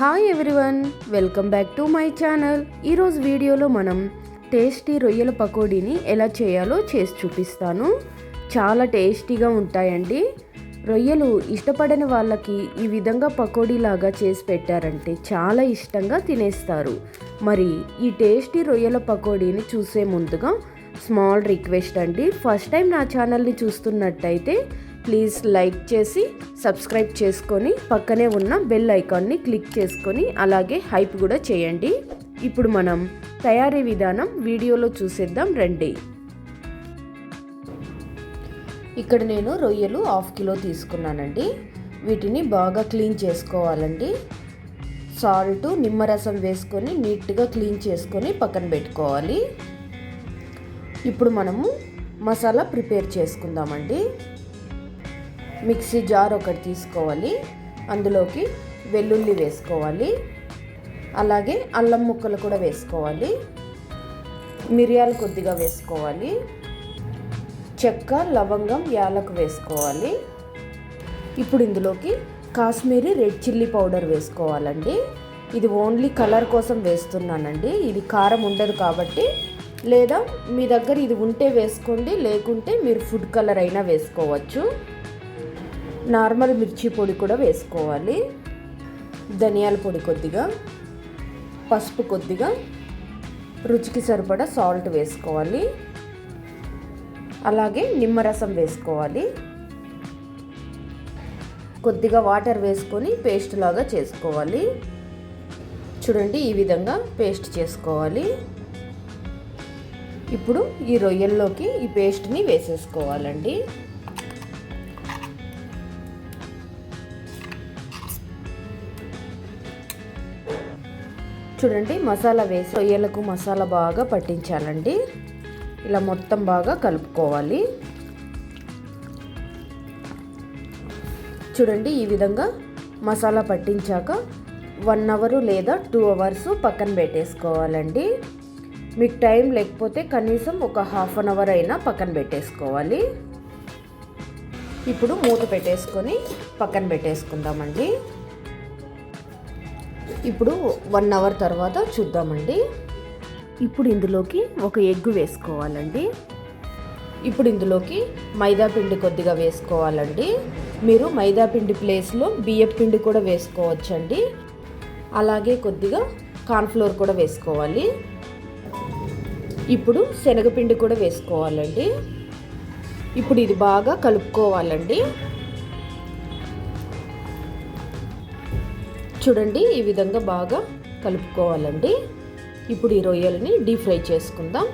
Hi everyone welcome back to my channel ఈరోజు వీడియోలో మనం టేస్టీ రొయ్యల పకోడీని ఎలా చేయాలో చేసి చూపిస్తాను. చాలా టేస్టీగా ఉంటాయండి. రొయ్యలు ఇష్టపడని వాళ్ళకి ఈ విధంగా పకోడీలాగా చేసి పెట్టారంటే చాలా ఇష్టంగా తినేస్తారు. మరి ఈ టేస్టీ రొయ్యల పకోడీని చూసే ముందుగా స్మాల్ రిక్వెస్ట్ అండి. ఫస్ట్ టైం నా ఛానల్ని చూస్తున్నట్టయితే ప్లీజ్ లైక్ చేసి సబ్స్క్రైబ్ చేసుకొని పక్కనే ఉన్న బెల్ ఐకాన్ని క్లిక్ చేసుకొని అలాగే హైప్ కూడా చేయండి. ఇప్పుడు మనం తయారీ విధానం వీడియోలో చూసేద్దాం రండి. ఇక్కడ నేను రొయ్యలు హాఫ్ కిలో తీసుకున్నానండి. వీటిని బాగా క్లీన్ చేసుకోవాలండి. సాల్ట్ నిమ్మరసం వేసుకొని నీట్గా క్లీన్ చేసుకొని పక్కన పెట్టుకోవాలి. ఇప్పుడు మనము మసాలా ప్రిపేర్ చేసుకుందామండి. మిక్సీ జార్ ఒకటి తీసుకోవాలి. అందులోకి వెల్లుల్లి వేసుకోవాలి. అలాగే అల్లం ముక్కలు కూడా వేసుకోవాలి. మిరియాలు కొద్దిగా వేసుకోవాలి. చెక్క లవంగం యాలకు వేసుకోవాలి. ఇప్పుడు ఇందులోకి కాశ్మీరీ రెడ్ చిల్లీ పౌడర్ వేసుకోవాలండి. ఇది ఓన్లీ కలర్ కోసం వేస్తున్నానండి. ఇది కారం ఉండదు కాబట్టి. లేదా మీ దగ్గర ఇది ఉంటే వేసుకోండి లేకుంటే మీరు ఫుడ్ కలర్ అయినా వేసుకోవచ్చు. నార్మల్ మిర్చి పొడి కూడా వేసుకోవాలి. ధనియాల పొడి కొద్దిగా పసుపు కొద్దిగా రుచికి సరిపడా సాల్ట్ వేసుకోవాలి. అలాగే నిమ్మరసం వేసుకోవాలి. కొద్దిగా వాటర్ వేసుకొని పేస్ట్ లాగా చేసుకోవాలి. చూడండి ఈ విధంగా పేస్ట్ చేసుకోవాలి. ఇప్పుడు ఈ రొయ్యల్లోకి ఈ పేస్ట్ని వేసేసుకోవాలండి. చూడండి మసాలా వేసి రొయ్యలకు మసాలా బాగా పట్టించాలండి. ఇలా మొత్తం బాగా కలుపుకోవాలి. చూడండి ఈ విధంగా మసాలా పట్టించాక వన్ అవర్ లేదా టూ అవర్స్ పక్కన పెట్టేసుకోవాలండి. మీకు టైం లేకపోతే కనీసం ఒక హాఫ్ అన్ అవర్ అయినా పక్కన పెట్టేసుకోవాలి. ఇప్పుడు మూత పెట్టేసుకొని పక్కన పెట్టేసుకుందామండి. ఇప్పుడు వన్ అవర్ తర్వాత చూద్దామండి. ఇప్పుడు ఇందులోకి ఒక ఎగ్ వేసుకోవాలండి. ఇప్పుడు ఇందులోకి మైదా పిండి కొద్దిగా వేసుకోవాలండి. మీరు మైదా పిండి ప్లేస్లో బియ్యం పిండి కూడా వేసుకోవచ్చండి. అలాగే కొద్దిగా కార్న్ఫ్లోర్ కూడా వేసుకోవాలి. ఇప్పుడు శనగపిండి కూడా వేసుకోవాలండి. ఇప్పుడు ఇది బాగా కలుపుకోవాలండి. చూడండి ఈ విధంగా బాగా కలుపుకోవాలండి. ఇప్పుడు ఈ రొయ్యలని డీప్ ఫ్రై చేసుకుందాం.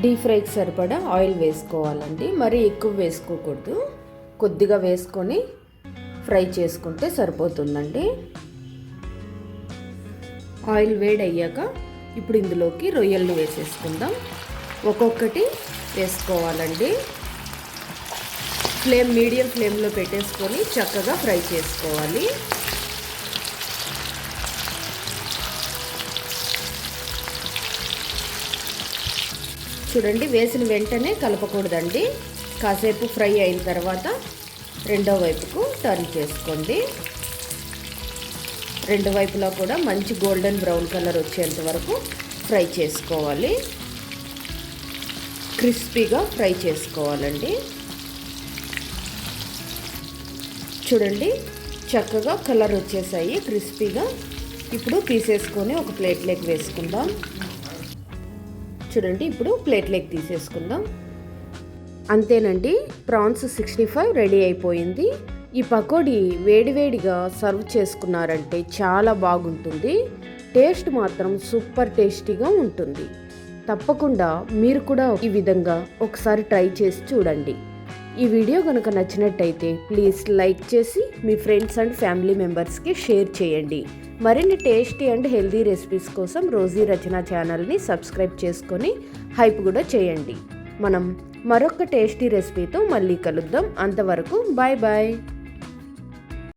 డీప్ ఫ్రైకి సరిపడా ఆయిల్ వేసుకోవాలండి. మరీ ఎక్కువ వేసుకోకూడదు. కొద్దిగా వేసుకొని ఫ్రై చేసుకుంటే సరిపోతుందండి. ఆయిల్ వేడి అయ్యాక ఇప్పుడు ఇందులోకి రొయ్యలను వేసేసుకుందాం. ఒక్కొక్కటి వేసుకోవాలండి. ఫ్లేమ్ మీడియం ఫ్లేమ్లో పెట్టేసుకొని చక్కగా ఫ్రై చేసుకోవాలి. చూడండి వేసిన వెంటనే కలపకూడదండి. కాసేపు ఫ్రై అయిన తర్వాత రెండో వైపుకు టర్న్ చేసుకోండి. రెండు వైపులా కూడా మంచి గోల్డెన్ బ్రౌన్ కలర్ వచ్చేంత వరకు ఫ్రై చేసుకోవాలి. క్రిస్పీగా ఫ్రై చేసుకోవాలండి. చూడండి. చక్కగా కలర్ వచ్చేసాయి క్రిస్పీగా. ఇప్పుడు తీసేసుకొని ఒక ప్లేట్లోకి వేసుకుందాం. చూడండి ఇప్పుడు ప్లేట్లోకి తీసేసుకుందాం. అంతేనండి ప్రాన్స్ సిక్స్టీ ఫైవ్ రెడీ అయిపోయింది. ఈ పకోడీ వేడివేడిగా సర్వ్ చేసుకున్నారంటే చాలా బాగుంటుంది. టేస్ట్ మాత్రం సూపర్ టేస్టీగా ఉంటుంది. తప్పకుండా మీరు కూడా ఈ విధంగా ఒకసారి ట్రై చేసి చూడండి. ఈ వీడియో కనుక నచ్చినట్టయితే ప్లీజ్ లైక్ చేసి మీ ఫ్రెండ్స్ అండ్ ఫ్యామిలీ మెంబర్స్కి షేర్ చేయండి. మరిన్ని టేస్టీ అండ్ హెల్దీ రెసిపీస్ కోసం రోజీ రచన ఛానల్ని సబ్స్క్రైబ్ చేసుకొని హైప్ కూడా చేయండి. మనం మరొక టేస్టీ రెసిపీతో మళ్ళీ కలుద్దాం. అంతవరకు బాయ్ బాయ్.